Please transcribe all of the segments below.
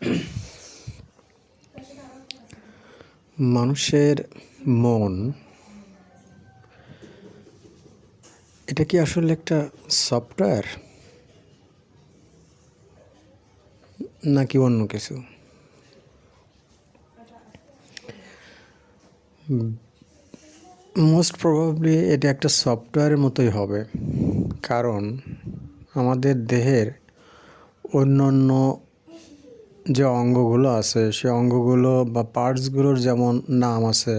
মানুষের মন, এটা কি আসলে একটা সফটওয়্যার নাকি অন্য কিছু? মোস্ট প্রবাবলি এটা একটা সফটওয়্যারের মতোই হবে। কারণ আমাদের দেহের অন্যান্য যে অঙ্গগুলো আছে, সে অঙ্গগুলো বা পার্টসগুলোর যেমন নাম আছে,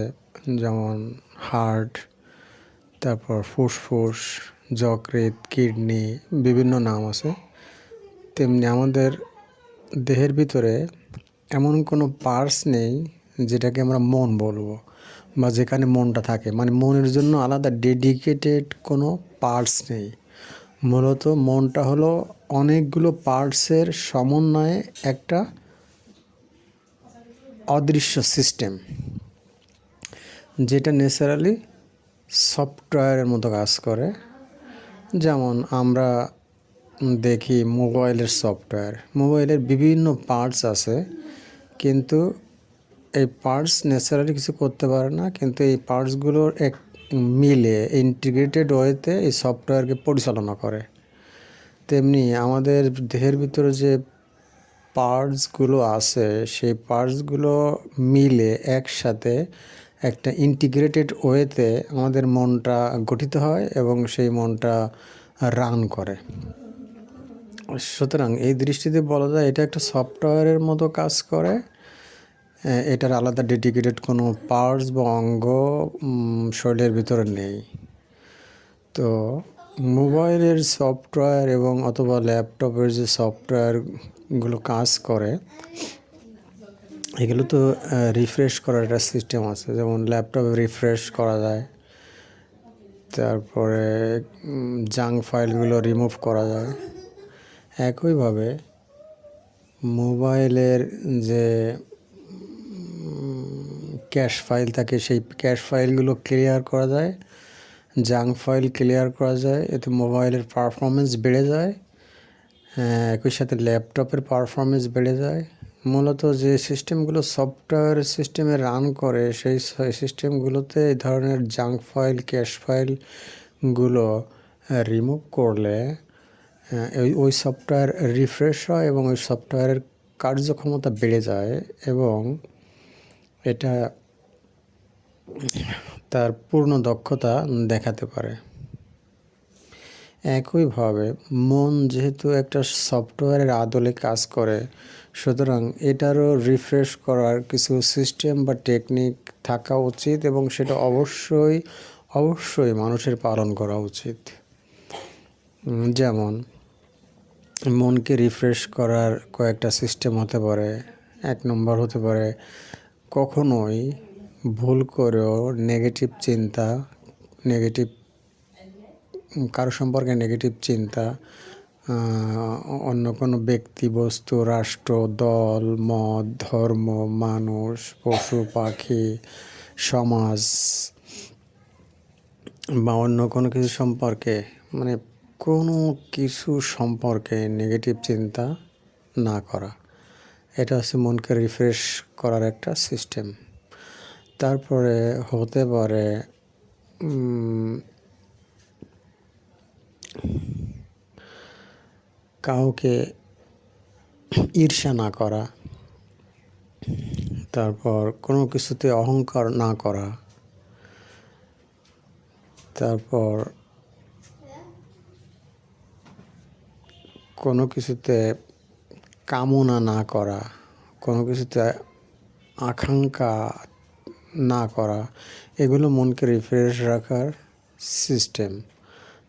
যেমন হার্ট তারপর ফুসফুস, যকৃৎ, কিডনি, বিভিন্ন নাম আছে, তেমনি আমাদের দেহের ভিতরে এমন কোনো পার্টস নেই যেটাকে আমরা মন বলব বা যেখানে মনটা থাকে। মানে মনের জন্য আলাদা ডেডিকেটেড কোনো পার্টস নেই। মূলত মনটা হলো অনেকগুলো পার্টসের সমন্বয়ে একটা অদৃশ্য সিস্টেম, যেটা ন্যাচারালি সফটওয়্যারের মতো কাজ করে। যেমন আমরা দেখি মোবাইলের সফটওয়্যার মোবাইলের বিভিন্ন পার্টস আছে, কিন্তু এই পার্টস ন্যাচারালি কিছু করতে পারে না, কিন্তু এই পার্টসগুলোর এক মিলে ইন্টিগ্রেটেড ওয়েতে এই সফটওয়্যারকে পরিচালনা করে। তেমনি আমাদের দেহের ভিতরে যে পার্টসগুলো আছে, সেই পার্টসগুলো মিলে একসাথে একটা ইন্টিগ্রেটেড ওয়েতে আমাদের মনটা গঠিত হয় এবং সেই মনটা রান করে। সুতরাং এই দৃষ্টিতে বলা যায় এটা একটা সফটওয়্যারের মতো কাজ করে। এটার আলাদা ডেডিকেটেড কোনো পার্টস বা অঙ্গ শরীরের ভিতরে নেই। তো মোবাইলের সফটওয়্যার এবং অথবা ল্যাপটপের যে সফটওয়্যারগুলো কাজ করে, এগুলো তো রিফ্রেশ করার একটা সিস্টেম আছে। যেমন ল্যাপটপে রিফ্রেশ করা যায়, তারপরে জাঙ্ক ফাইলগুলো রিমুভ করা যায়। একইভাবে মোবাইলের যে ক্যাশ ফাইল থাকে, সেই ক্যাশ ফাইলগুলো ক্লিয়ার করা যায়। জাঙ্ক ফাইল ক্লিয়ার করা যায়, এতে মোবাইলের পারফরমেন্স বেড়ে যায় একই সাথে ল্যাপটপের পারফরমেন্স বেড়ে যায়। মূলত যে সিস্টেমগুলো সফটওয়্যার সিস্টেমে রান করে, সেই সিস্টেমগুলোতে এই ধরনের জাঙ্ক ফাইল ক্যাশ ফাইলগুলো রিমুভ করলে ওই ওই সফটওয়্যার রিফ্রেশ হয় এবং ওই সফটওয়্যারের কার্যক্ষমতা বেড়ে যায় এবং এটা তার পূর্ণ দক্ষতা দেখাতে পারে। একইভাবে মন যেহেতু একটা সফটওয়্যারের আদলে কাজ করে, সুতরাং এটারও রিফ্রেশ করার কিছু সিস্টেম বা টেকনিক থাকা উচিত এবং সেটা অবশ্যই অবশ্যই মানুষের পালন করা উচিত। যেমন, মনকে রিফ্রেশ করার কয়েকটা সিস্টেম হতে পারে, এক নম্বর হতে পারে, কখনোই ভুল করেও নেগেটিভ চিন্তা নেগেটিভ কারও সম্পর্কে নেগেটিভ চিন্তা অন্য কোনো ব্যক্তি, বস্তু, রাষ্ট্র, দল, মত, ধর্ম, মানুষ, পশু, পাখি, সমাজ বা অন্য কোনো কিছু সম্পর্কে মানে কোনো কিছু সম্পর্কে নেগেটিভ চিন্তা না করা। এটা হচ্ছে মনকে রিফ্রেশ করার একটা সিস্টেম তারপরে হতে পারে কাউকে ঈর্ষা না করা, তারপর কোনো কিছুতে অহংকার না করা, তারপর কোনো কিছুতে কামনা না করা, কোনো কিছুতে আকাঙ্ক্ষা না করা, এগুলো মনকে রিফ্রেশ রাখার সিস্টেম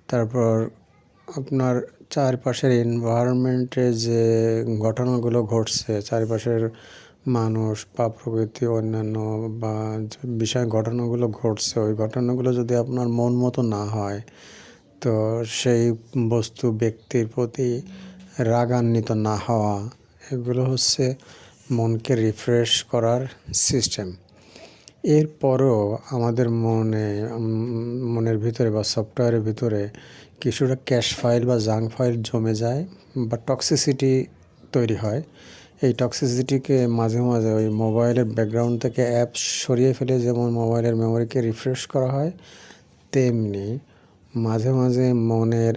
তারপর আপনার চারপাশের এনভায়রনমেন্টে যে ঘটনাগুলো ঘটছে, চারপাশের মানুষ বা প্রকৃতি, অন্যান্য বা বিষয় ঘটনাগুলো ঘটছে, ওই ঘটনাগুলো যদি আপনার মন মতো না হয়, তো সেই বস্তু ব্যক্তির প্রতি রাগান্বিত না হওয়া, এগুলো হচ্ছে মনকে রিফ্রেশ করার সিস্টেম এরপরও আমাদের মনে মনের ভিতরে বা সফটওয়্যারের ভিতরে কিছুটা ক্যাশ ফাইল বা জাঙ্ক ফাইল জমে যায় বা টক্সিসিটি তৈরি হয়। এই টক্সিসিটিকে মাঝে মাঝে ওই মোবাইলের ব্যাকগ্রাউন্ড থেকে অ্যাপ সরিয়ে ফেলে যেমন মোবাইলের মেমোরিকে রিফ্রেশ করা হয়, তেমনি মাঝে মাঝে মনের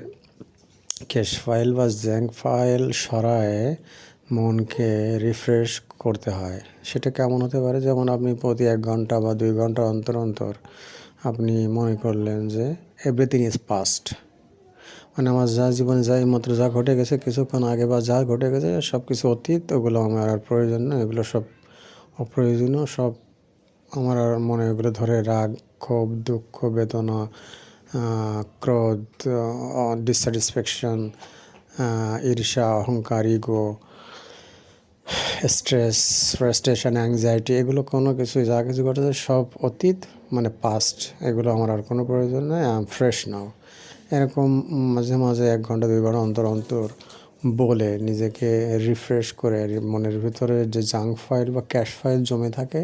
ক্যাশ ফাইল বা জ্যাঙ্ক ফাইল সরায়ে মনকে রিফ্রেশ করতে হয়। সেটা কেমন হতে পারে? যেমন আপনি প্রতি এক ঘণ্টা বা দুই ঘণ্টা অন্তর অন্তর আপনি মনে করলেন যে এভরিথিং ইজ পাস্ট মানে আমার যা জীবনে যা মাত্র যা ঘটে গেছে, কিছুক্ষণ আগে বা যা ঘটে গেছে সব কিছু অতীত, ওগুলো আমার আর প্রয়োজন না এগুলো সব অপ্রয়োজনীয়, সব আমার আর মনে এগুলো ধরে রাগ, ক্ষোভ, দুঃখ, বেদনা ক্রোধ ডিসস্যাটিসফ্যাকশন ঈর্ষা, অহংকার ইগো স্ট্রেস ফ্রাস্ট্রেশন অ্যাংজাইটি এগুলো কোনো কিছু যা কিছু ঘটেছে সব অতীত মানে পাস্ট এগুলো আমার আর কোনো প্রয়োজন নেই ফ্রেশ নাও এরকম মাঝে মাঝে এক ঘণ্টা, দুই ঘণ্টা অন্তর অন্তর বলে নিজেকে রিফ্রেশ করে মনের ভিতরে যে জাঙ্ক ফাইল বা ক্যাশ ফাইল জমে থাকে,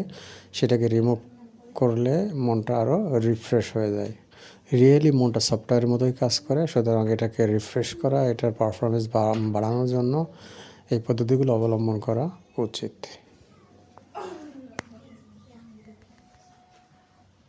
সেটাকে রিমুভ করলে মনটা আরও রিফ্রেশ হয়ে যায়। রিয়েলি মনটা সফটওয়্যারের মতোই কাজ করে, সুতরাং এটাকে রিফ্রেশ করা, এটার পারফরমেন্স বাড়ানোর জন্য এই পদ্ধতিগুলো অবলম্বন করা উচিত